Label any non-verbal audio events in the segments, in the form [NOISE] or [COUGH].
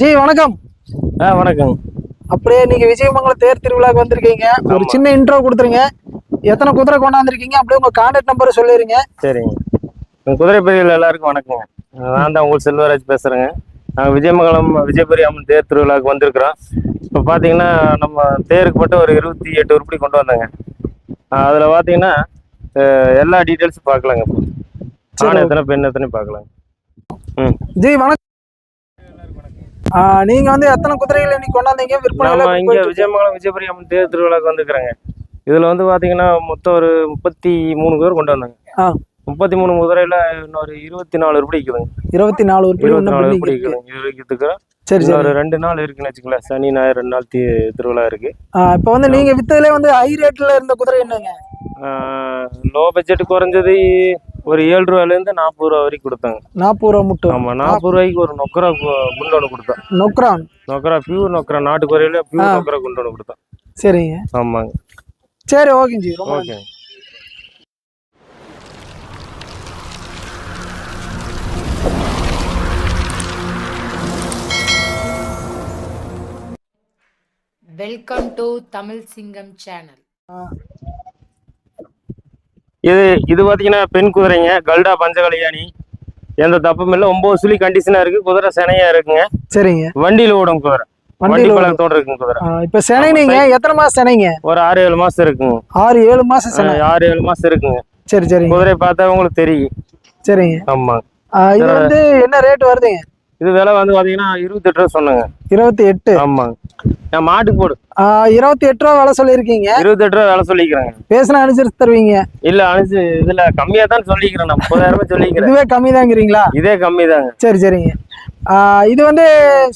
G வணக்கம். ஆ வணக்கம். அப்படியே நீங்க விஜயமங்கலம் தேர் திருவிழாக்கு வந்திருக்கீங்க. ஒரு. சின்ன இன்ட்ரோ கொடுத்துருங்க. எத்தனை குதிரை கொண்டாந்துருக்கீங்க? அப்படியே உங்க கான்டாக்ட் நம்பர் சொல்லிருங்க. சரிங்க. உங்க குதிரை பிரிவில் எல்லாருக்கும் வணக்கங்க. நான் தான் உங்களுக்கு செல்வராஜ் பேசுகிறேங்க நாங்கள் விஜயமங்கலம் விஜயபுரி அம்மன் தேர் திருவிழாவுக்கு வந்திருக்கிறோம். இப்போ பார்த்தீங்கன்னா நம்ம தேருக்கு மட்டும் ஒரு இருபத்தி எட்டு உருப்படி கொண்டு வந்தேங்க. அதில் பார்த்தீங்கன்னா எல்லா டீட்டெயில்ஸும் பார்க்கலாங்க. ஆண் எத்தனை பெண் எத்தனை பார்க்கலாங்க ஜி வணக்கம். நீங்க வந்து எத்தனை குதிரைகள் இன்னைக்கு கொண்டாந்தீங்க? விற்பனை இங்கே விஜயமங்கலம் விஜயபுரி அம்மன் தேர் திருவிழாவுக்கு வந்துருக்குறேங்க. இதில் வந்து பார்த்தீங்கன்னா மொத்தம் ஒரு முப்பத்தி மூணு குதிரை கொண்டு வந்தாங்க. முப்பத்தி மூணு குதிரையில் இன்னொரு இருபத்தி நாலு உருப்படி இருக்குதுங்க இருபத்தி நாலு உறுப்பினர் இருபத்தி நாலு உருப்படி. இருக்குதுங்க சரி சரி. ஒரு ரெண்டு நாள் இருக்குன்னு வச்சுக்கலாம் சனி ஞாயிறு ரெண்டு நாள் திருவிழா இருக்கு. இப்ப வந்து நீங்க வித்ததுல வந்து ஹை ரேட்ல இருந்த குதிரை என்னங்க? லோ பட்ஜெட் குறைஞ்சது ஒரு ஏழு ரூபாயிலேருந்து நாற்பது ரூபா வரைக்கும் கொடுத்தாங்க. நாற்பது ரூபா மட்டும் ஆமாம் நாற்பது ரூபாய்க்கு ஒரு நொக்கரா கு- குண்டோன்னு கொடுத்தோம் நொக்ரான் நொக்கரா பியூர் நொக்கரா. நாட்டு குறையில. பியூர் நொக்கரா குண்டோன்னு கொடுத்தோம் சரிங்க. ஆமாங்க. சரி okay ji. Welcome to Tamil Singam channel இது இது பார்த்தீங்கன்னா பெண் குதிரைங்க. கல்டா பஞ்சகலியானி எந்த தப்பும் இல்லை. ஒம்பது சுழி கண்டிஷனாக இருக்கு. குதிரை சினையா இருக்குங்க. சரிங்க. வண்டியில் ஓடும் குதிரை. வண்டி பழக்கத்தோட இருக்குங்க குதிரை. இப்ப செனை நீங்க? எத்தனை மாசம் செனைங்க? ஒரு ஆறு ஏழு மாசம் இருக்குங்க. ஆறு ஏழு மாசம் ஆறு ஏழு மாசம் இருக்குங்க. சரி சரிங்க. குதிரையை பார்த்தா உங்களுக்கு தெரியும். சரிங்க. ஆமா ஆ, இது வந்து என்ன ரேட் வருதுங்க? இது விலை வந்து பாத்தீங்கன்னா இருபத்தெட்டு ரூபா சொன்னாங்க. இருபத்தி எட்டு ஆமாங்க. நான் மாட்டுக்கு போடு. இருபத்தி எட்டு ரூபா விலை சொல்லியிருக்கீங்க. இருபத்தெட்டு ரூபா விலை சொல்லிக்கிறேங்க. பேசினா அனுசரிச்சு தருவீங்க. இல்ல அனுச்சு இதுல கம்மியா தான் சொல்லிக்கிறேன். நான் முப்பதாயிரமே சொல்லிக்கிறேன். இதுவே கம்மி தாங்கிறீங்களா இதே கம்மி தாங்க சரி சரிங்க. இது வந்து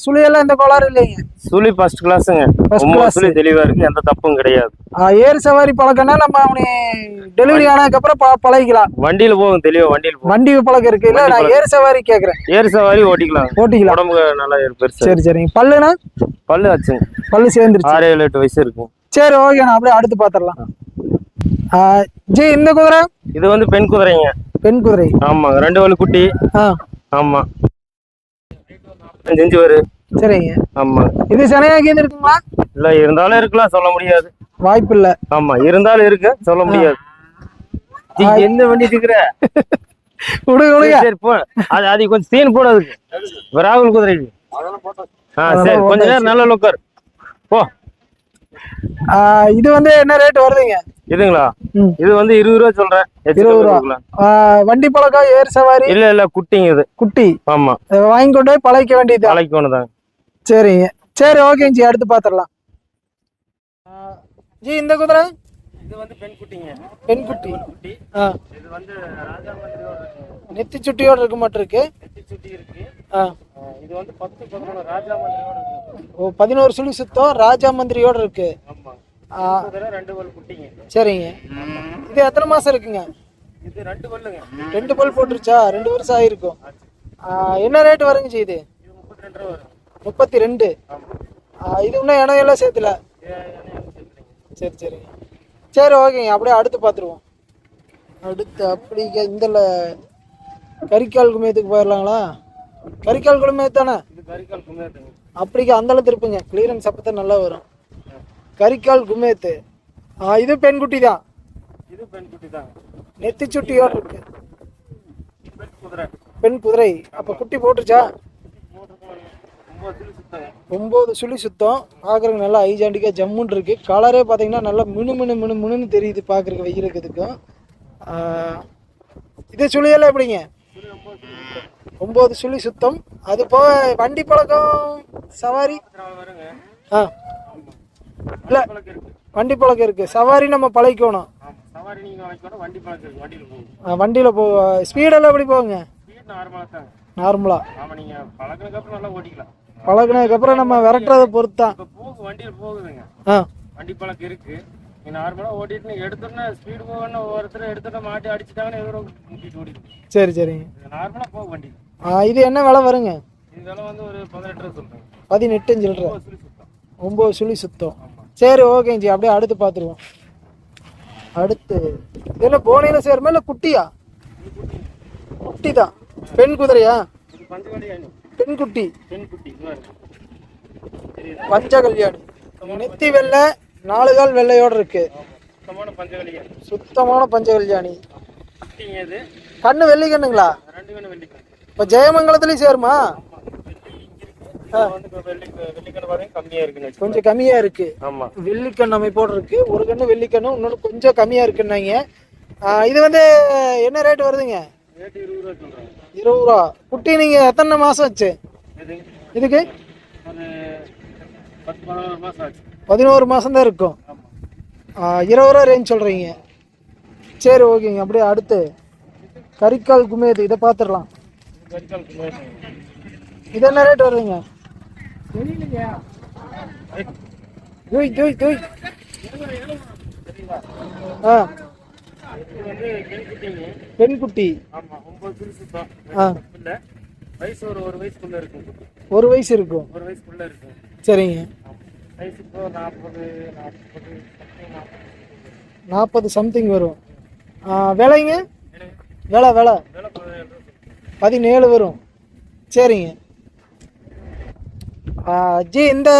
சுழியெல்லாம் எந்த கோளாறு இல்லைங்க. சுழி ஃபர்ஸ்ட் கிளாஸுங்க. சுழி தெளிவா இருக்கு எந்த தப்பும் கிடையாது. ஏறு சவாரி பழக்கம்னா நம்ம அவனு டெலிவரி ஆனதுக்கப்புறம் பழகிக்கலாம். வண்டியில போகும் தெளிவா வண்டியில வண்டி பழக்கம் இருக்கு. இல்ல நான். ஏறு சவாரி கேக்குறேன். ஏறு சவாரி ஓட்டிக்கலாம். ஓட்டிக்கலாம். உடம்புக்கு நல்லா பெருசு சரி சரிங்க. பல்லுனா? பல்லு ஆச்சுங்க. பல்லு சேர்ந்துருச்சு. ஆறு ஏழு எட்டு வயசு இருக்கும் சரி ஓகே நான் அப்படியே அடுத்து பாத்திரலாம். ஜி இந்த குதிரை? இது வந்து பெண் குதிரைங்க. பெண் குதிரை. ஆமாங்க. ரெண்டு வலு குட்டி. ஆ. ஆமா. செஞ்சு வரு சரிங்க. ஆமா. இது சனையாக்கி இருக்குங்களா? இல்ல இருந்தாலும் இருக்கலாம் சொல்ல முடியாது. வாய்ப்பு இல்ல ஆமா இருந்தாலும் இருக்கு சொல்ல முடியாது. என்ன பண்ணிட்டு இருக்கிற விடுங்க விடுங்க சரி போ. அது அது கொஞ்சம் தீன் போடு அதுக்கு. இப்ப ராகுல் குதிரைக்கு. ஆ சரி கொஞ்ச. நேரம் நல்ல உட்கார் போ. இது வந்து என்ன ரேட் வருதுங்க? இதுங்களா. இது வந்து இருபது ரூபா சொல்றேன். இருபது ரூபா. வண்டி பழக்கம் ஏறு சவாரி? இல்ல இல்ல குட்டிங்க இது. குட்டி? ஆமா. இதை வாங்கி கொண்டு போய் பழக்க வேண்டியது ஒண்ணுதான் சரிங்க. சரி ஓகேங்க ஜி அடுத்து பாத்திரலாம் ஜி இந்த குதிரை? இது வந்து பெண் குட்டிங்க. பெண் குட்டி. இது வந்து ராஜா நெத்தி சுட்டியோட இருக்க மாட்டிருக்கு. நெத்தி சுட்டி இருக்கு. ஆ. ஆ, இது வந்து பத்து பதினொன்று ராஜா மந்திரியோட இருக்கு. ஓ பதினோரு சுழி சுத்தம் ராஜா மந்திரியோட இருக்கு. ரெண்டு பல் குட்டிங்க சரிங்க. இது எத்தனை மாசம் இருக்குங்க? இது ரெண்டு பல்லுங்க. ரெண்டு பல் போட்டுருச்சா? ரெண்டு வருஷம் ஆயிருக்கும். என்ன ரேட் வருங்க இது? முப்பத்தி ரெண்டு இது இன்னும் இடம் எல்லாம் சேர்த்துல சரி சரிங்க. சரி ஓகேங்க. அப்படியே அடுத்து பார்த்துருவோம். அடுத்து அப்படி இந்த கரிக்கால் குமையத்துக்கு போயிடலாங்களா கரிக்கால் குமையத்து தானே கரிகால் குமேட்டுங்க அப்படிக்கு அந்தளவு திருப்புங்க கிளியரன்ஸ் அப்போ நல்லா வரும். கரிக்கால் குமேத்து ஆ இது பெண்குட்டி தான் இது பெண் குட்டி தாங்க நெத்தி சுட்டியோட இருக்கு. பெண் குதிரை. பெண் குதிரை. அப்போ குட்டி சுத்தாங்க. ஒம்பது சுழி சுத்தம். பார்க்குறதுக்கு நல்லா ஐஜாண்டிக்காக ஜம்முன்னு இருக்கு. கலரே பார்த்தீங்கன்னா நல்லா மினு மினு மினு மினுன்னு தெரியுது பார்க்குறக்கு வெயிலுக்கு இதுக்கும் இது சுழியெல்லாம் எப்படிங்க? ஒம்பது சுழி சுத்தம். அது போக வண்டி பழக்கம் சவாரி. வருங்க ஆ. இல்லை வண்டி பழக்கம் இருக்கு. சவாரி நம்ம பழகிக்கணும் வண்டியில போகும் வண்டியில் போ ஸ்பீடெல்லாம் எப்படி போகுங்க? நார்மலா தாங்க நார்மலாக அப்புறம் பழகுனதுக்கப்புறம் நம்ம விரட்டுறதை பொறுத்து தான் வண்டியில போகுதுங்க ஆ. வண்டி பழக்கம் இருக்கு நீ நார்மலா ஓட்டிட்டு நீங்க எடுத்தோன்னா ஸ்பீடு போகணும் ஒவ்வொருத்தர் எடுத்தோன்னா மாட்டி அடிச்சுட்டாங்கன்னா எதிரோ முட்டிட்டு ஓடிடும் சரி சரிங்க. இது நார்மலா போகும் வண்டி இது என்ன விலை வருங்க? இதெல்லாம் வந்து ஒரு பதினெட்டு ரூபா சொல்றேன். பதினெட்டு சில்லற ஒம்பது சுழி சுத்தம். சரி ஓகேங்க ஜி. அப்படியே அடுத்து பார்த்துருவோம் அடுத்து இது என்ன போனையில் சேருமா இல்லை குட்டியா? இது குட்டி தான். பெண் குதிரையா? இது பெண் குட்டி. பெண் குட்டி பஞ்ச கல்யாணி நெத்தி வெள்ளை நாலு கால் வெள்ளையோட இருக்கு. சுத்தமான பஞ்ச கல்யாணி இது. கண்ணு வெள்ளி கண்ணுங்களா? ரெண்டு வேணும் வெள்ளிக்கண் இப்போ ஜெயமங்கலத்துலேயும் சேருமா? வெள்ளி. கொஞ்சம் கம்மியா இருக்கு. வெள்ளிக்கண் அமைப்போடு இருக்கு. ஒரு கண்ணு வெள்ளிக்கண்ணு இன்னொன்று கொஞ்சம் கம்மியா இருக்குன்னாங்க. இது வந்து என்ன ரேட் வருதுங்க? இருபது ரூபா குட்டி நீங்க எத்தனை மாசம் ஆச்சு? இது இதுக்கு? பதினோரு மாசம் தான் இருக்கும் இருபது ரூபா ரேஞ்ச் சொல்றீங்க. சரி ஓகேங்க அப்படியே அடுத்து. கரிக்கால் குமேது இதை பார்த்துடலாம். இது என்ன ரேட் வருதுங்க தூய் தூய் தூய். ஆ. பெண் குட்டி ஆ. வயசு ஒரு ஒரு வயசுக்குள்ள இருக்கும். ஒரு வயசு இருக்கும். ஒரு வயசுக்குள்ள இருக்கும். சரிங்க. நாற்பது சம்திங் வரும். விலைங்க? விலை விலை. பதினேழு வரும். சரிங்க. ஜி இந்த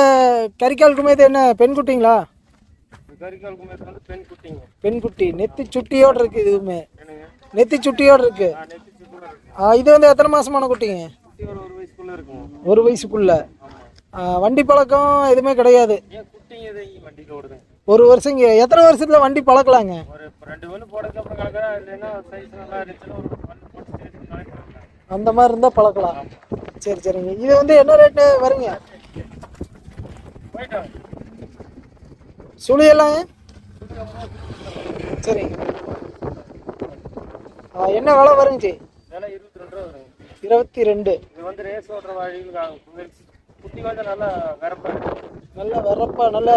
கரிக்கால் குமேது என்ன பெண் குட்டிங்களா? பெண் குட்டிங்க. பெண் குட்டி. நெத்தி சுட்டியோடு இருக்கு இதுவுமே. நெத்தி சுட்டியோடு இருக்கு. இது வந்து எத்தனை மாசமான குட்டிங்க? குட்டி ஒரு ஒரு வயசுக்குள்ள. வண்டி பழக்கம் எதுவுமே கிடையாது. ஒரு வருஷம் இங்க எத்தனை வருஷத்துல வண்டி பழக்கலாங்க? அந்த மாதிரி இருந்தா பழக்கலாம். சரி சரிங்க. இது வந்து என்ன ரேட்டு வருங்க? சுழியெல்லாம்? சரிங்க என்ன விலை வருங்க? ஜி இருபத்தி ரெண்டு இது வந்து ரேஸ் ஓட்டுற வழியில் குட்டி வந்து நல்லா வரப்பா. நல்ல வரப்பா நல்ல.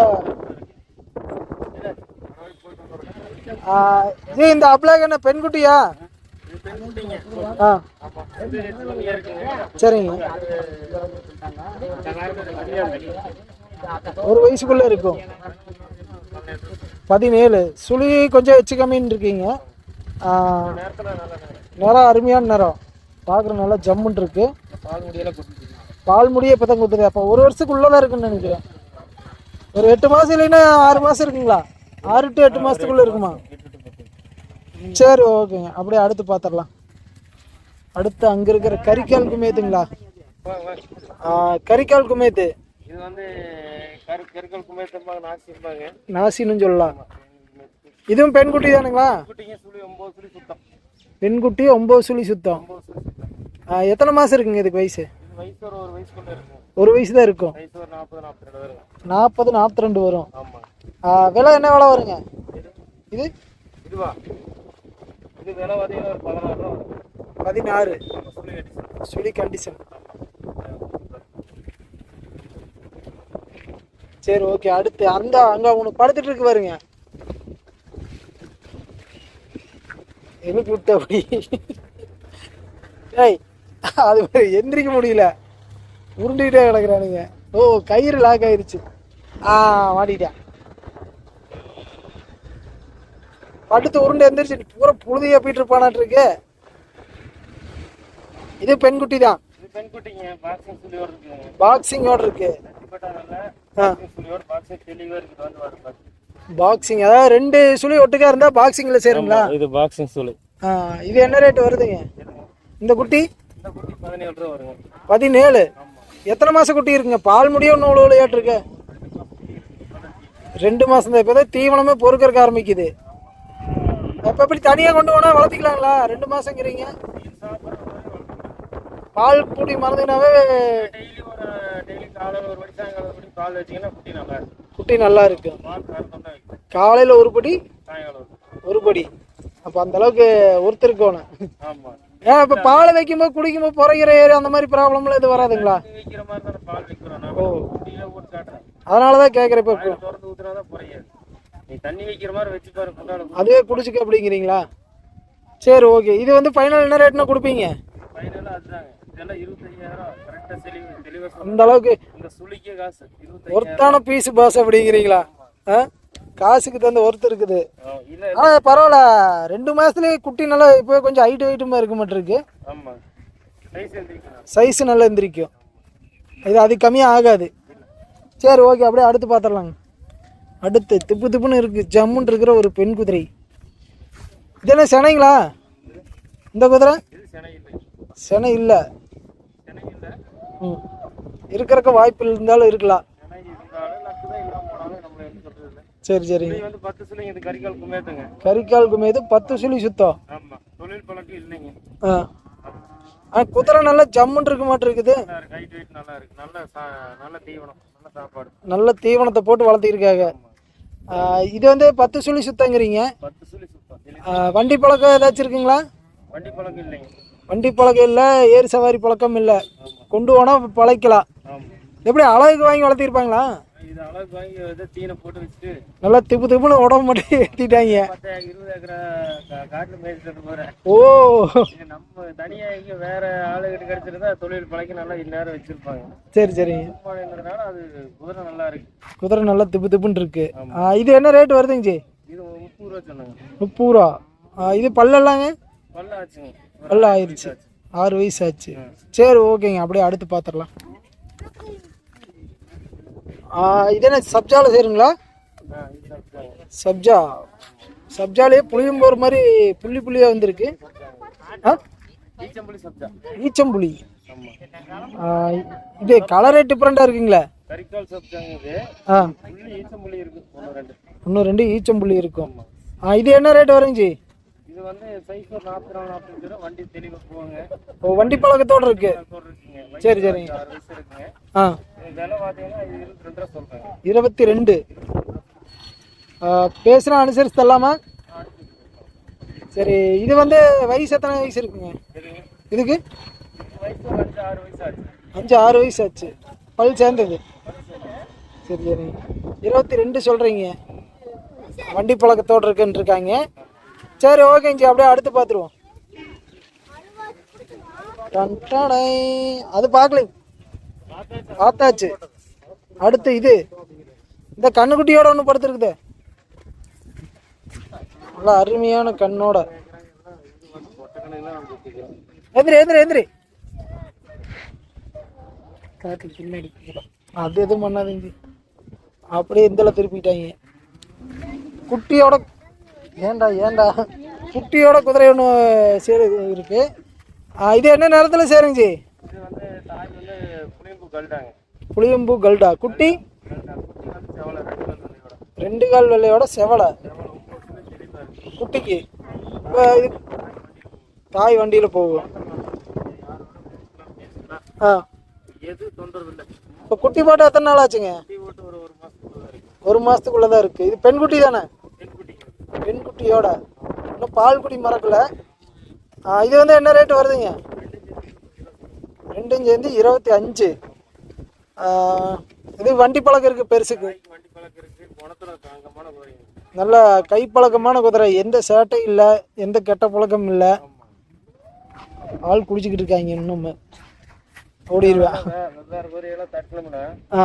இது இந்த அப்ளாக் என்ன பெண்குட்டியா? ஆ. சரிங்க. ஒரு வயசுக்குள்ள இருக்கும். பதினேழு. சுழி கொஞ்சம் வச்சு கம்மின்னு இருக்கீங்க. நேரம் நிறம் அருமையான நிறம் பார்க்குற நல்லா ஜம்முன்னு இருக்கு. பால் முடியே இப்போ தான் கொடுத்துரு அப்போ ஒரு வருஷத்துக்கு உள்ளதா இருக்குன்னு நினைக்கிறேன். ஒரு எட்டு மாதம் இல்லைன்னா ஆறு மாதம் இருக்குங்களா? ஆறு டு எட்டு மாதத்துக்குள்ளே இருக்குமா? சரி ஓகேங்க அப்படியே அடுத்து பார்த்துடலாம் அடுத்து அங்கே இருக்கிற கரிக்கால் குமேத்துங்களா? கரிக்கால் குமேத்து. இது வந்து கருக்கல் குமேத்தம்பாங்க நாசின்னு சொல்லலாம். இதுவும் பெண் குட்டி தானுங்களா? சுழி ஒம்பது சுழி சுத்தம். எத்தனை மாதம் இருக்குங்க இதுக்கு வயசு இது வயசு? ஒரு வயசு தான் இருக்கும். நாற்பது நாற்பத்தி ரெண்டு வரும். விலை என்ன விலை வருங்க? இது? பதினாறு சுழி கண்டிஷன். சரி ஓகே. அடுத்து அந்த அங்க உனக்கு படுத்துட்டு இருக்கு பாருங்க. எதுக்கு விட்ட அப்படி? ஏய் அது மாதிரி எந்திரிக்க முடியல. உருண்டிக்கிட்டே கிடக்குறானுங்க. ஓ கயிறு லாக் ஆயிருச்சு. ஆ மாட்டிட்டேன். படுத்து உருண்டு எந்திரிச்சு பூரா புழுதியா போயிட்டு இருப்பானாட்டு இருக்கு இது பெண்குட்டி தான். பாக்ஸிங் பாக்ஸிங்கோட இருக்கு. பாக்ஸிங் அதாவது ரெண்டு சுழி ஒட்டுக்கா இருந்தா பாக்ஸிங்ல சேருங்களா இது பாக்ஸிங் சுழி இது என்ன ரேட் வருதுங்க? இந்த குட்டி? பதினேழு. எத்தனை மாசம் குட்டி இருக்குங்க? பால் முடியும் இன்னும் இவ்வளோ விளையாட்டு ரெண்டு மாசம் தான். இப்போதான் தீவனமே பொறுக்கறக்க ஆரம்பிக்குது. அப்போ எப்படி தனியாக கொண்டு போனால் வளர்த்திக்கலாங்களா? ரெண்டு மாதங்கிறீங்க பால் பூடி மறந்துனாவே டெய்லி டெய்லி காலையில் ஒரு குட்டி நல்லா இருக்கும் காலையில் இருக்கு ஒரு படி ஒரு படி. அப்போ அந்த அளவுக்கு ஒருத்தருக்கோணும் ஆமாம் ஏன் இப்ப பாலை வைக்கும்போது குடிக்கும்போது புறைகிற ஏறி அந்த மாதிரி ப்ராப்ளம்லாம் எதுவும் வராதுங்களா? வைக்கிற மாதிரி தானே கேக்குறேன் இப்ப. வாயில திறந்து ஊத்துனா தான் குறையாது நீ தண்ணி வைக்கிற மாதிரி வச்சு பாரு குண்டால அதுவே குடிச்சுக்க அப்படிங்கிறீங்களா? சரி ஓகே இது வந்து ஃபைனல் என்ன ரேட்னா கொடுப்பீங்க? அந்த அளவுக்கு ஒர்த்தான பீஸ் பாஸ் அப்படிங்கிறீங்களா? ஆ? காசுக்கு தகுந்த ஒருத்தர் இருக்குது. ஆனால் பரவாயில்ல. ரெண்டு மாதத்துலேயே குட்டி நல்லா இப்போ கொஞ்சம் ஹைட் வெயிட்டுமா இருக்க மாட்டிருக்கு. சைஸ் நல்லா எந்திரிக்கும் இது அது கம்மியாக ஆகாது. சரி ஓகே அப்படியே அடுத்து பார்த்துடலாங்க அடுத்து திப்பு திப்புன்னு இருக்குது ஜம்முன்னு இருக்கிற ஒரு பெண் குதிரை. இது என்ன செனைங்களா? இந்த குதிரை? செனை இல்லை. ம். இருக்கிறக்க வாய்ப்பு இருந்தாலும் இருக்கலாம் செனை இருந்தாலும் லக்கு தான் இல்லாம போனாலும் நம்மள எதுவும் சொல்றது இல்லை சரி சரிங்க வந்து பத்து சிலைங்க இது கரிகால் குமையது பத்து சுழி சுத்தம். ஆமா தொழில் பழக்கம் இல்லைங்க. ஆ. ஆ குதிரை நல்லா ஜம்முன்னு இருக்க மாட்டிருக்குது நல்லா இருக்கு ஹைட் வெயிட் நல்லா இருக்கு. நல்ல சா நல்ல தீவனம் நல்ல சாப்பாடு. நல்ல தீவனத்தை போட்டு வளர்த்திருக்காங்க. இது வந்து பத்து சுழி சுத்தங்கிறீங்க. பத்து சுழி சுத்தம் தெளி- ஆ, வண்டி பழக்கம் ஏதாச்சும் இருக்குங்களா? வண்டி பழக்கம் இல்லைங்க. வண்டி பழக்கம் இல்லை ஏறு சவாரி பழக்கம் இல்லை. கொண்டு போனால் பழைக்கலாம். எப்படி அழகுக்கு வாங்கி வளர்த்திருப்பாங்களா? இது வாங்கி வந்து தீனை போட்டு வச்சுட்டு நல்லா திப்பு திப்புன்னு உடம்பு மட்டும் ஏற்றிட்டாங்க இருபது ஏக்கரா காட்டுல மேய்ச்சிட்டு போறேன். ஓ. நம்ம தனியா இங்க வேற ஆளுகிட்ட கிடைச்சிருந்தா தொழில் பழக்கி நல்லா இந்நேரம் வச்சிருப்பாங்க. சரி சரிங்க அது குதிரை நல்லா இருக்கு. குதிரை நல்லா திப்பு திப்புன்னு இருக்கு. இது என்ன ரேட் வருதுங்க ஜி? இது முப்பது ரூபா சொன்னாங்க. முப்பது ரூபா. இது பல்லெல்லாங்க? பல்ல ஆச்சுங்க. பல்ல ஆயிடுச்சு ஆறு வயசு ஆச்சு. சரி ஓகேங்க. அப்படியே அடுத்து பார்த்துடலாம் இது என்ன சப்ஜாவில் சாப்பிட்டாங்க. சப்ஜா. சப்ஜாலேயே புளியம்போர் மாதிரி புள்ளி புள்ளியாக வந்திருக்கு. ஆ? ஈச்சம்புளி இது கலரே டிஃப்ரெண்ட்டாக இருக்குங்களே? ஆ. இன்னும் ரெண்டு. ஈச்சம்புள்ளி இருக்கும். ஆ இது என்ன ரேட் வருங்க இது வந்து சைஸ் ஒரு நாற்பத்தஞ்சு ரூபா. வண்டி தெளிவாக போவாங்க ஓ வண்டி பழக்கத்தோடு இருக்கு. சரி சரிங்க இருக்குங்க. ஆ. விலை பார்த்தீங்கன்னா இருபத்தி ரெண்டு ரூபா சொல்றாங்க. இருபத்தி ரெண்டு. பேசுனா அனுசரிச்சு தரலாமா? சரி இது வந்து வயசு எத்தனை வயசு இருக்குங்க? இதுக்கு? இது வயசு ஒரு அஞ்சு ஆறு வயசு ஆச்சு. அஞ்சு ஆறு வயசு ஆச்சு. பல் சேர்ந்தது. சரி சரி. இருபத்தி ரெண்டு சொல்கிறீங்க வண்டி பழக்கத்தோடு இருக்குன்னு இருக்காங்க. சரி ஓகேங்க ஜி அப்படியே அடுத்து பார்த்துருவோம். அது பார்க்கலைங்க பார்த்தாச்சு. அடுத்து இது. இந்த கண்ணுக்குட்டியோட ஒன்று படுத்துருக்குது. நல்லா அருமையான கண்ணோட. எந்திரி எந்திரி எந்திரி. காட்டு பின்னாடி. அது எதுவும் பண்ணாதீங்க. அப்படியே இந்தல திருப்பிட்டாங்க. குட்டியோட ஏன்டா ஏன்டா குட்டியோட குதிரை ஒன்று சேரு இருக்கு. இது என்ன நேரத்தில் சேருங்க ஜி? இது வந்து தாய் வந்து புளியம்பு கல்டா. குட்டி? ரெண்டு கால் வெள்ளையோட. செவலை. குட்டிக்கு. இப்போ இது தாய் வண்டியில் போகும். ஆ. இப்போ குட்டி போட்டு எத்தனை நாள் ஆச்சுங்க? ஒரு மாதத்துக்குள்ளே தான் இருக்குது இது பெண் குட்டி தானே? பெண் குட்டிக்கு பெண் குட்டியோட இன்னும் பால் குடி மறக்கல. இது வந்து என்ன ரேட் வருதுங்க? ரெண்டும் சேர்ந்து இருபத்தி அஞ்சு. இது வண்டி பழக்கம் இருக்குது பெருசுக்கு. நல்ல கைப்பழக்கமான குதிரை. எந்த சேட்டையும் இல்லை எந்த கெட்ட பழக்கமும் இல்லை. ஆள் குடிச்சிக்கிட்டு இருக்காங்க இன்னும். ஓடிடுவேன் ஆ.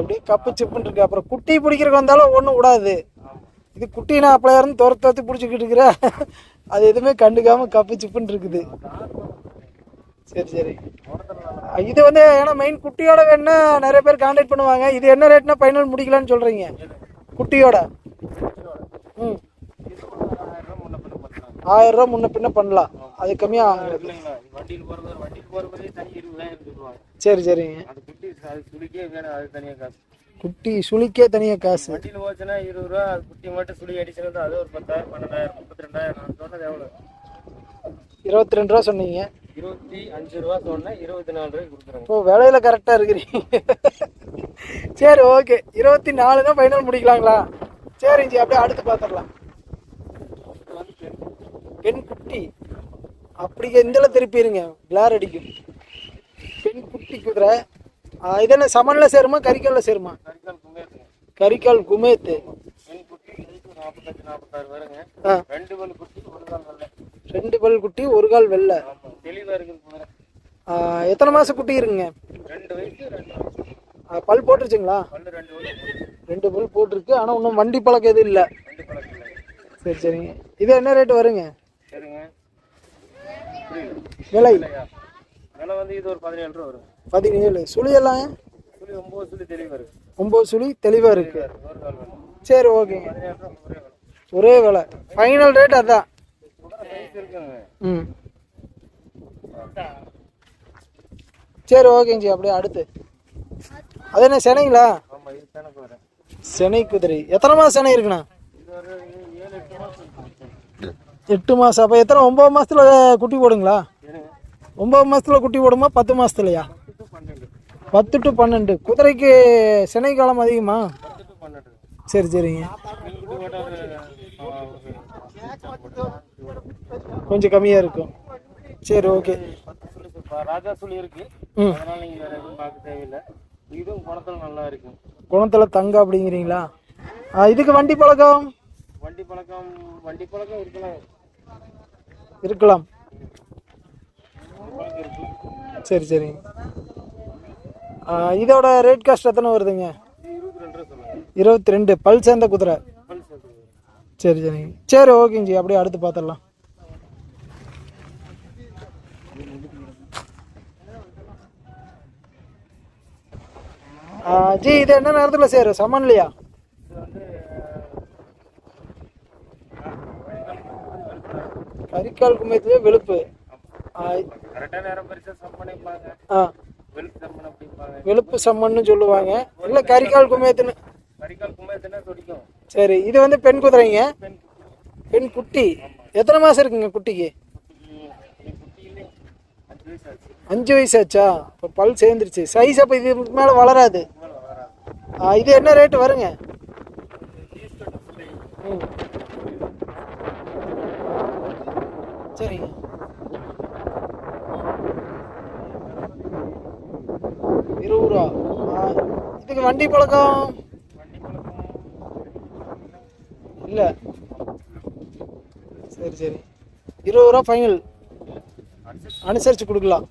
அப்படியே கப்பு சிப்புன்னு இருக்கு. அப்புறம் குட்டி பிடிக்கிறக்கு வந்தாலும் ஒன்றும் விடாது. இது குட்டினா அப்பள இருந்து துரத்து துரத்து பிடிச்சிக்கிட்டு இருக்கிற அது எதுவுமே கண்டுக்காம கப்பு சிப்புன்னு இருக்குது. சரி சரி. இது வந்து ஏன்னா மெயின் குட்டியோட வேணும்னா நிறைய பேர் கான்டாக்ட் பண்ணுவாங்க. இது என்ன ரேட்னா ஃபைனல் முடிக்கலான்னு சொல்கிறீங்க குட்டியோட? ம். ஆயிரம் ரூபா முன்ன பின்ன பண்ணலாம். அது சொல்லுவாங்க சரி சரிங்க. அது குட்டி அது சுளிக்கே தனியாக காசு. குட்டி சுளிக்கே தனியாக காசு. வண்டியில் போச்சுன்னா இருபது ரூபா அது குட்டி மட்டும் சுழி அடிச்சுருந்தா அது ஒரு பத்தாயிரம் பன்னெண்டாயிரம் முப்பத்தி ரெண்டாயிரம் நான் சொன்னது எவ்வளோ இருபத்தி ரெண்டு ரூபா சொன்னீங்க. இருபத்தி அஞ்சு ரூபா சொன்னேன் இருபத்தி நாலு ரூபாய்க்கு கொடுக்குறேங்க. இப்போ விலையில கரெக்டாக இருக்கிறீங்க. சரி ஓகே இருபத்தி நாலு தான் ஃபைனல் முடிக்கலாங்களா? சரிங்க அப்படியே அடுத்து பார்த்துடலாம். பெண் குட்டி. அப்படி இதில் திருப்பிடுங்க கிளார் அடிக்கும். பெண் குட்டி குதிரை. ஆ, இது என்ன சமனில் சேருமா கறிக்கல்ல சேருமா? கறிக்கால் குமேத்து. ரெண்டு பல் குட்டி ஒரு கால் நல்ல ரெண்டு பல் குட்டி ஒரு கால் வெள்ளை. எத்தனை மாதம் குட்டி இருக்குங்க பல் போட்டுருச்சுங்களா? ரெண்டு பல் போட்டிருக்கு ஆனால் இன்னும் வண்டி பழக்கம் எதுவும் இல்லை. சரி சரிங்க. இது என்ன ரேட் வருங்க? விலை விலை வந்து இது ஒரு பதினேழு ரூபா வரும். பதினேழு. சுழியெல்லாம் சொல்லி ஒம்பது சொல்லி தெளிவாக இருக்கு. ஒம்பது சுழி தெளிவாக இருக்கு. சரி ஓகேங்க ஒரே விலை. ஃபைனல் ரேட் அதான். ம். சரி ஓகேங்க ஜி அப்படியே அடுத்து. அது என்ன சென்னைங்களா சென்னை குதிரை. எத்தனை மாதம் சென்னை இருக்குண்ணா இது ஒரு ஏழு எட்டு மாதம் இருக்கும். எட்டு மாதம் அப்போ எத்தனை? ஒம்பது மாதத்துல குட்டி போடுங்களா? ஒம்பது மாதத்துல குட்டி போடுமா? பத்து மாதத்துலையா பத்து டு பன்னெண்டு. குதிரைக்கு சென்னை காலம் அதிகமா? சரி சரிங்க. கொஞ்சம் கம்மியாக இருக்கும். சரி ஓகே. ராஜா சொல்லி இருக்கு ம். அதனால நீங்கள் வேற எதுவும் பார்க்க தேவையில்லை. இதுவும் குணத்தில் நல்லா இருக்கு குணத்தில் தங்க அப்படிங்கிறீங்களா? இதுக்கு வண்டி பழக்கம்? வண்டி பழக்கம் வண்டி பழக்கம் இருக்கலாம். இருக்கலாம். சரி சரி. இதோட ரேட் காஸ்ட் எத்தனை வருதுங்க? இருபத்தி ரெண்டு. பல் சேர்ந்த குதிரை. சரி சரிங்க சரி ஓகேங்க ஜி. அப்படியே அடுத்து பார்த்துடலாம் ஜி இது என்ன நேரத்தில் சேரும் சமன்லையா இது வந்து கரிக்கால் குமையத்துலேயே வெளுப்பு. ஆ, வெளுப்பு சம்மன்னு சொல்லுவாங்க. இல்லை கரிக்கால் குமையத்துன்னு. சரி இது வந்து பெண் குதிரைங்க. பெண் குட்டி. எத்தனை மாதம் இருக்குங்க குட்டிக்கு? அஞ்சு வயசு ஆச்சு. இப்போ பல் சேர்ந்துருச்சு. சைஸ் அப்போ இது மேலே வளராது. இது என்ன ரேட்டு வருங்க? ம். சரிங்க இருபது ரூபா. இதுக்கு வண்டி பழக்கம்? இல்லை. சரி சரி. இருபது ரூபா ஃபைனல் அனுசரித்து கொடுக்கலாம்.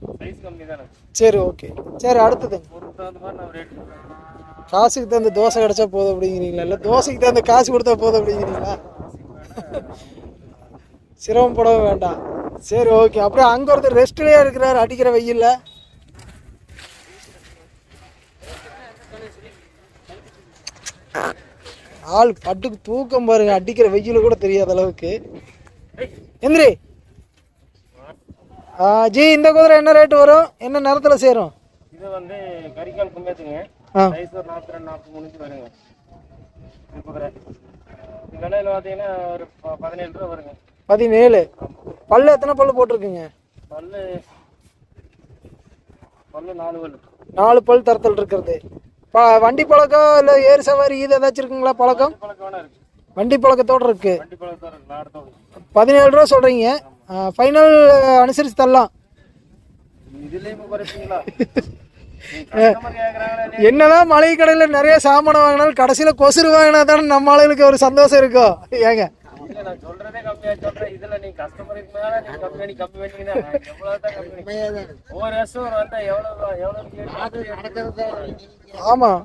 சரி ஓகே சரி அடுத்தது. காசுக்கு தகுந்த தோசை கிடைச்சா போதும் அப்படிங்கிறீங்களா? இல்லை தோசைக்கு தகுந்த காசு கொடுத்தா போதும் அப்படிங்கிறீங்களா? சிரமப்படவே வேண்டாம். சரி ஓகே அப்படியே அங்கே ஒருத்தர் ரெஸ்ட்லேயே இருக்கிறார் அடிக்கிற வெயில்ல. ஆள் பட்டுக்கு தூக்கம் பாருங்க அடிக்கிற வெயில கூட தெரியாத அளவுக்கு. எந்திரி. ஜி இந்த குதிரை என்ன ரேட்டு வரும்? என்ன நேரத்தில் சேரும்? இது வந்து கரிக்கால் கும்பத்துங்க ஒரு நாற்பத்தி ரெண்டு நாற்பத்தி மூணுக்கு வருங்க. குதிரை. விலையில பார்த்தீங்கன்னா ஒரு பதினேழு ரூபா வருங்க. பதினேழு. பல்லு எத்தனை பல்லு போட்டிருக்குங்க? பல்லு பல்லு நாலு பல்லு. நாலு பல் தரத்தில் இருக்கிறது. ப வண்டி பழக்கம் இல்லை ஏறு சவாரி இது ஏதாச்சும் இருக்குங்களா பழக்கம்? வண்டி பழக்கத்தோடு இருக்கு. பதினேழு ரூபா சொல்கிறீங்க ஃபைனல் அனுசரித்து தரலாம். [LAUGHS] என்னதான் மளிகை கடையில் நிறைய சாமான் வாங்கினாலும் கடைசியில் கொசுறு வாங்கினா தானே நம்ம ஆளுகளுக்கு ஒரு சந்தோஷம் இருக்கும். ஏங்க இல்ல நான் சொல்றதே கம்மியா சொல்றேன். இதுல நீ கஸ்டமருக்கு மேல நீ கம்மி பண்ணி கம்மி பண்ணீங்கன்னா எவ்வளவு தான் கம்மி பண்ணி ஒவ்வொரு வருஷம் வந்தா எவ்வளவு எவ்வளவு ஆமாம்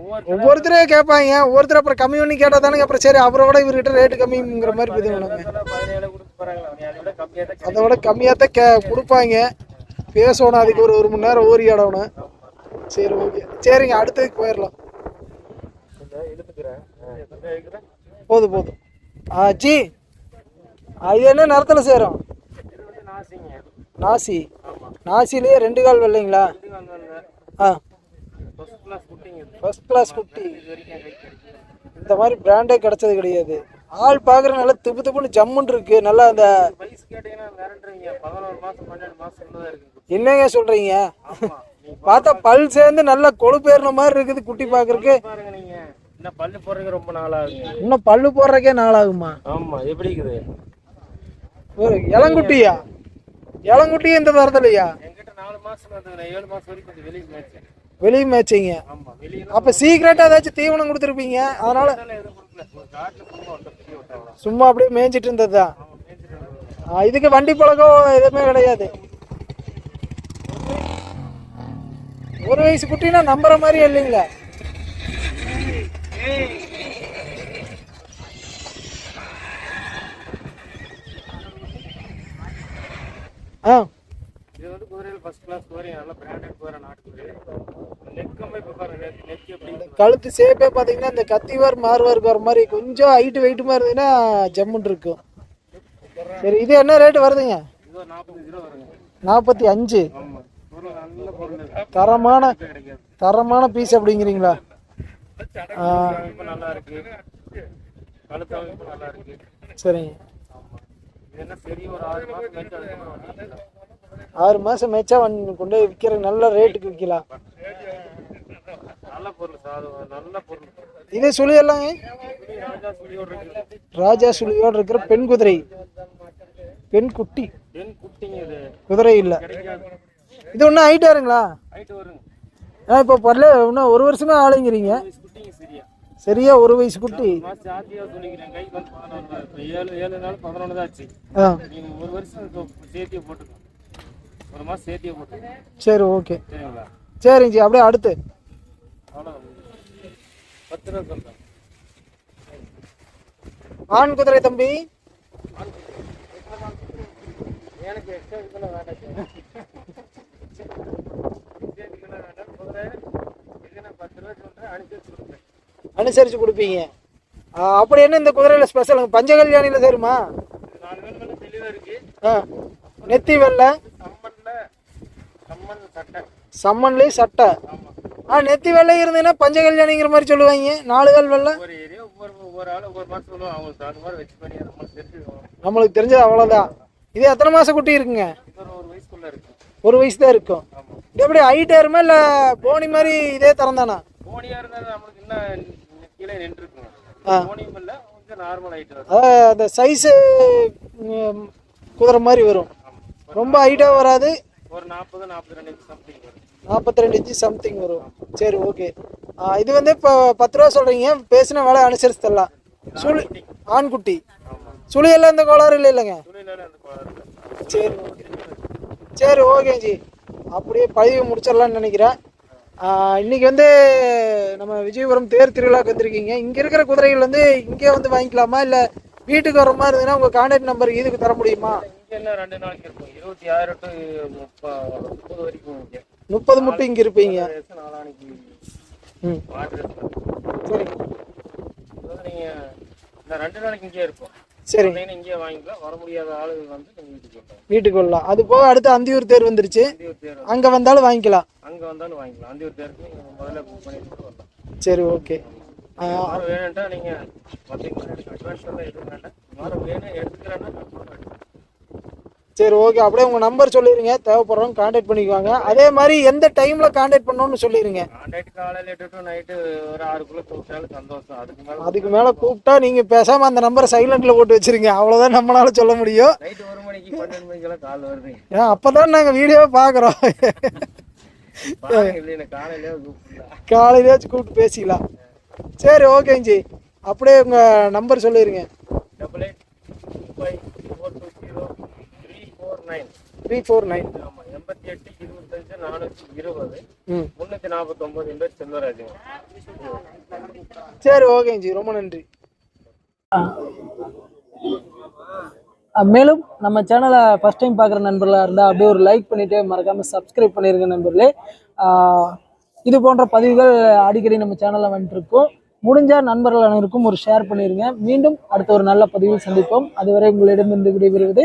ஒவ்வொரு ஒவ்வொருத்தரே கேட்பாங்க. ஒவ்வொருத்தர் அப்புறம் கம்மி பண்ணி கேட்டால் தானே அப்புறம் சரி அவரோட இவர்கிட்ட ரேட்டு கம்மிங்கிற மாதிரி இது அதை விட கம்மியாக தான் கே கொடுப்பாங்க. பேசணும் அதுக்கு ஒரு ஒரு மணி நேரம் ஓரி ஆடணும். சரி ஓகே. சரிங்க அடுத்ததுக்கு போயிடலாம். போதும் போதும். ஜி. இது என்ன நேரத்தில் சேரும்? நாசி. நாசிலேயே ரெண்டு கால் வெள்ளைங்களா? வந்து ஆ. ஃபர்ஸ்ட் கிளாஸ் குட்டி. இந்த மாதிரி பிராண்டே கிடைச்சது கிடையாது. ஆள் பார்க்குற நல்லா திப்பு திப்புன்னு ஜம்முன்னு இருக்கு. நல்லா அந்த என்னங்க சொல்கிறீங்க பார்த்தா பல் சேர்ந்து நல்லா கொழுப்பேறின மாதிரி இருக்குது குட்டி பார்க்கறக்கு இன்னும் பல்லு போடுறதுக்கு ரொம்ப நாள் ஆகுங்க இன்னும் பல்லு போடுறக்கே நாளாகுமா? ஆமா எப்படி இருக்குது? ஒரு இளங்குட்டியா? இளங்குட்டியும் இந்த தரத்துலையா? என்கிட்ட நாலு மாசம் வந்து ஏழு மாசம் வரைக்கும் கொஞ்சம் வெளியே மேய்ச்சேன். வெளியே மேய்ச்சிங்க? அப்போ சீக்கிரட்டாக ஏதாச்சும் தீவனம் கொடுத்துருப்பீங்க? அதனால சும்மா அப்படியே மேய்ஞ்சிட்டு தான் இருந்தது. இதுக்கு வண்டி பழக்கம் எதுவுமே கிடையாது. ஒரு வயசு. குட்டினா நம்புற மாதிரி இல்லைங்களா. ஆ. கழுத்து சேப்பே பார்த்தீங்கன்னா இந்த கத்திவார் மார்வார் வர மாதிரி கொஞ்சம் ஹைட்டு மாதிரி இருந்ததுன்னா ஜம்முன் இருக்கும். சரி இது என்ன ரேட்டு வருதுங்க? நாற்பத்தி அஞ்சு. தரமான தரமான பீஸ் அப்படிங்கிறீங்களா? நல்லா இருக்கு நல்லா இருக்கு சரிங்க ஆறு மாதம் மேய்ச்சா வந்து கொண்டு போய் விற்கிற நல்ல ரேட்டுக்கு விற்கலாம் நல்ல பொருள் நல்ல பொருள் இதே சுழியெல்லாங்க இது ராஜா சுழியோடு இருக்கிற பெண் குதிரை. பெண் குட்டி. பெண் குட்டிங்க இது குதிரை இல்லை. இது ஒன்றும் ஹைட்டாருங்களா ஹைட்டு வருங்க ஆ இப்போ பரல இன்னும் ஒரு வருஷமே ஆளுங்கிறீங்க. சரியா சரியா ஒரு வயசு குட்டி. சரி ஓகே. சரிங்க ஜி அப்படியே அடுத்து. ஆண் குதிரை தம்பி. எனக்கு [LAUGHS] அனுசரித்து கொடுப்பீங்க. அப்படி என்ன இந்த குதிரையில் ஸ்பெஷல் பஞ்சகல்யாணியில் சேருமா? ஆ நெத்தி வெள்ளை. சம்மன்லேயும் சட்டை. ஆ நெத்தி வெள்ளை இருந்ததுன்னா பஞ்சகல்யாணிங்கிற மாதிரி சொல்லுவாங்க. நாலு கால் வெள்ளை? நம்மளுக்கு தெரிஞ்சது அவ்வளோதான் இது எத்தனை மாதம் குட்டி இருக்குங்க? ஒரு வயசு தான் இருக்கும். இது எப்படி ஹைட் ஏறுமா இல்லை போனி மாதிரி இதே தரம் தானா? இருந்தால் நம்மளுக்கு இன்னும் கீழே அந்த சைஸு குதிரை மாதிரி வரும். ரொம்ப ஹைட்டாக வராது. ஒரு நாற்பது நாற்பது ரெண்டு சம்திங் வரும். நாற்பத்தி ரெண்டு இன்ச்சு சம்திங் வரும். சரி ஓகே இது வந்து இப்போ பத்து ரூபா சொல்கிறீங்க பேசின விலை அனுசரிச்சு தரலாம் சுழி ஆண்குட்டி. சுழியெல்லாம் இந்த கோளாறு இல்லை இல்லைங்க? சரி ஓகே சரி ஓகே ஜி. அப்படியே பதிவு முடிச்சிடலாம்னு நினைக்கிறேன். ஆ, இன்னைக்கு வந்து நம்ம விஜயபுரம் தேர் திருவிழாக்கு வந்திருக்கீங்க இங்கே இருக்கிற குதிரைகள் வந்து இங்கே வந்து வாங்கிக்கலாமா? இல்லை வீட்டுக்கு வர மாதிரி இருந்ததுன்னா உங்கள் கான்டாக்ட் நம்பர் இதுக்கு தர முடியுமா? இங்கே என்ன ரெண்டு நாளைக்கு இருக்கும்? இருபத்தி ஆறு டு முப்பது வரைக்கும் இங்கே. முப்பது முட்டை இங்கே இருப்பீங்க. நாளானிக்கு ம். சரிங்க நீங்கள் இந்த ரெண்டு நாளைக்கு இங்கே இருக்கும் வந்தீங்கன்னா இங்கேயே வாங்கிக்கலாம். வர முடியாத ஆளுகள் வந்து வீட்டுக்கு வரலாம். அது போக அடுத்து அந்தியூர் தேர் வந்துருச்சு. அங்கே வந்தாலும் வாங்கிக்கலாம். அங்கே வந்தாலும் வாங்கிக்கலாம். அந்தியூர் தேருக்கு நீங்கள் முதல்ல புக் பண்ணிட்டு வரலாம். சரி ஓகே. வேணும்ட்டா பார்த்தீங்கன்னா எனக்கு அட்வான்ஸ் எல்லாம் எதுவும் வேண்டாம். வேணும் எடுத்துக்கிறேன்னா. சரி ஓகே அப்படியே உங்கள் நம்பர் சொல்லிடுங்க தேவைப்படுறவங்க கான்டாக்ட் பண்ணிக்குவாங்க. அதே மாதிரி எந்த டைமில் கான்டாக்ட் பண்ணணும்னு சொல்லிடுங்க கான்டாக்ட் காலையில் எட்டு டு நைட்டு ஒரு ஆறுக்குள்ளே கூப்பிட்டாலும் சந்தோஷம். அதுக்கு மேலே அதுக்கு மேலே கூப்பிட்டா நீங்கள் பேசாமல் அந்த நம்பரை சைலண்டில் போட்டு வச்சிருங்க. அவ்வளோதான் நம்மளால சொல்ல முடியும். நைட்டு ஒரு மணிக்கு பன்னெண்டு மணிக்கெல்லாம் கால் வருது. ஏன் அப்போ தான் நாங்கள் வீடியோவை பார்க்குறோம் காலையிலேயாச்சும் கூப்பிட்டு பேசிக்கலாம். சரி ஓகேங்க ஜி அப்படியே உங்கள் நம்பர் சொல்லிடுங்க double eight five four two zero three four nine three four nine ஆமாம் எண்பத்தி எட்டு இருபத்தஞ்சு நானூற்றி இருபது ம். முந்நூற்றி நாற்பத்தொம்பது என் பேர் செல்வராஜுங்க. சரி ஓகேங்க ஜி ரொம்ப நன்றி. மேலும் நம்ம சேனலை ஃபஸ்ட் டைம் பார்க்குற நண்பர்களாக இருந்தால் அப்படியே ஒரு லைக் பண்ணிவிட்டு மறக்காமல் சப்ஸ்கிரைப் பண்ணிருங்க நண்பர்களே. இது போன்ற பதிவுகள் அடிக்கடி நம்ம சேனலில் வந்துட்டுருக்கோம் முடிஞ்சால் நண்பர்கள் அனைவருக்கும் ஒரு ஷேர் பண்ணிடுங்க மீண்டும் அடுத்த ஒரு நல்ல பதிவில் சந்திப்போம். அதுவரை உங்களிடமிருந்து விடைபெறுவது